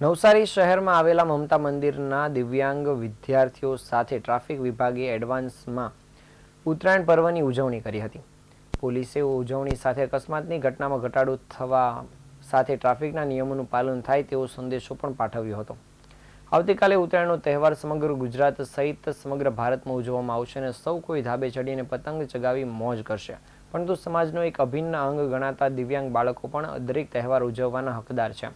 નવસારી શહેરમાં આવેલા મમતા મંદિરના દિવ્યાંગ વિદ્યાર્થીઓ સાથે ટ્રાફિક વિભાગે એડવાન્સમાં ઉત્તરાયણ પર્વની ઉજવણી કરી હતી. પોલીસે ઉજવણી સાથે અકસ્માતની ઘટનામાં ઘટાડો થવા સાથે ટ્રાફિકના નિયમોનું પાલન થાય તેવો સંદેશો પણ પાઠવ્યો હતો. આવતીકાલે ઉત્તરાયણનો તહેવાર સમગ્ર ગુજરાત સહિત સમગ્ર ભારતમાં ઉજવવામાં આવશે અને સૌ કોઈ ધાબે ચડીને પતંગ ચગાવી મોજ કરશે. પરંતુ સમાજનો એક અભિન્ન અંગ ગણાતા દિવ્યાંગ બાળકો પણ દરેક તહેવાર ઉજવવાના હકદાર છે.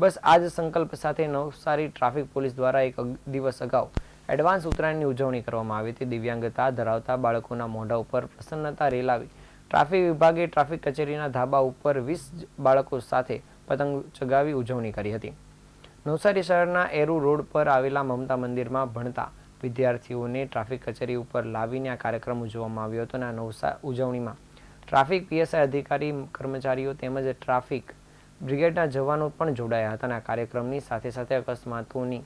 બસ આ જ સંકલ્પ સાથે નવસારી ટ્રાફિક પોલીસ દ્વારા એક દિવસ અગાઉ એડવાન્સ ઉત્તરાયણની ઉજવણી કરવામાં આવી હતી. દિવ્યાંગતા ધરાવતા બાળકોના મોઢા ઉપર પ્રસન્નતા રેલાવી ટ્રાફિક વિભાગે ટ્રાફિક કચેરીના ધાબા ઉપર વીસ બાળકો સાથે પતંગ ચગાવી ઉજવણી કરી હતી. નવસારી શહેરના એરુ રોડ પર આવેલા મમતા મંદિરમાં ભણતા વિદ્યાર્થીઓને ટ્રાફિક કચેરી ઉપર લાવીને આ કાર્યક્રમ ઉજવવામાં આવ્યો હતો અને આ નવસા, ઉજવણીમાં ટ્રાફિક પીએસઆઈ અધિકારી, કર્મચારીઓ તેમજ ટ્રાફિક બ્રિગેડના જવાનો પણ જોડાયા હતા અને આ કાર્યક્રમની સાથે સાથે અકસ્માતોની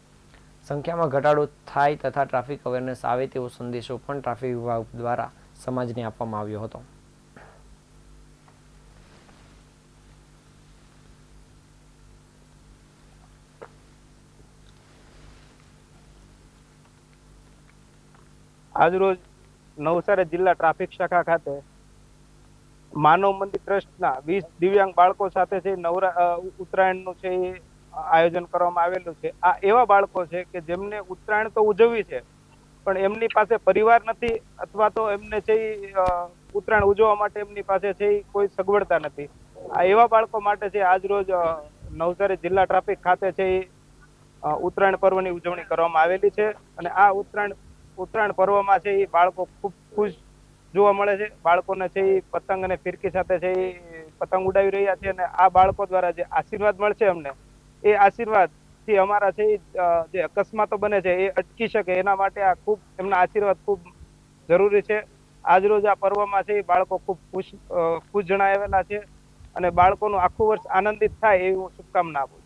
સંખ્યામાં ઘટાડો થાય તથા ટ્રાફિક અવેરનેસ આવે તેવો સંદેશો પણ ટ્રાફિક વિભાગ દ્વારા સમાજને આપવામાં આવ્યો હતો. આજરોજ નવસારી જિલ્લા ટ્રાફિક શાખા ખાતે માનવ મંદિર ટ્રસ્ટના વીસ દિવ્યાંગ બાળકો સાથે છે, નવરા ઉત્તરાયણનું છે, એ આયોજન કરવામાં આવેલું છે. આ એવા બાળકો છે કે જેમને ઉત્તરાયણ તો ઉજવવી છે, પણ એમની પાસે પરિવાર નથી અથવા તો એમને છે ઉત્તરાયણ ઉજવવા માટે એમની પાસે છે કોઈ સગવડતા નથી. આ એવા બાળકો માટે છે આજરોજ નવસારી જિલ્લા ટ્રાફિક ખાતે છે એ ઉત્તરાયણ પર્વની ઉજવણી કરવામાં આવેલી છે. અને આ ઉત્તરાયણ ઉત્તરાયણ પર્વમાં છે એ બાળકો ખૂબ ખુશ જોવા મળે છે. બાળકોને છે એ પતંગ અને ફિરકી સાથે છે એ પતંગ ઉડાવી રહ્યા છે અને આ બાળકો દ્વારા જે આશીર્વાદ મળશે અમને, એ આશીર્વાદથી અમારા છે જે અકસ્માતો બને છે એ અટકી શકે એના માટે આ ખૂબ, એમના આશીર્વાદ ખૂબ જરૂરી છે. આજરોજ આ પર્વમાં છે બાળકો ખૂબ ખુશ ખુશ જણાવેલા છે અને બાળકોનું આખું વર્ષ આનંદિત થાય એવી હું શુભકામના આપું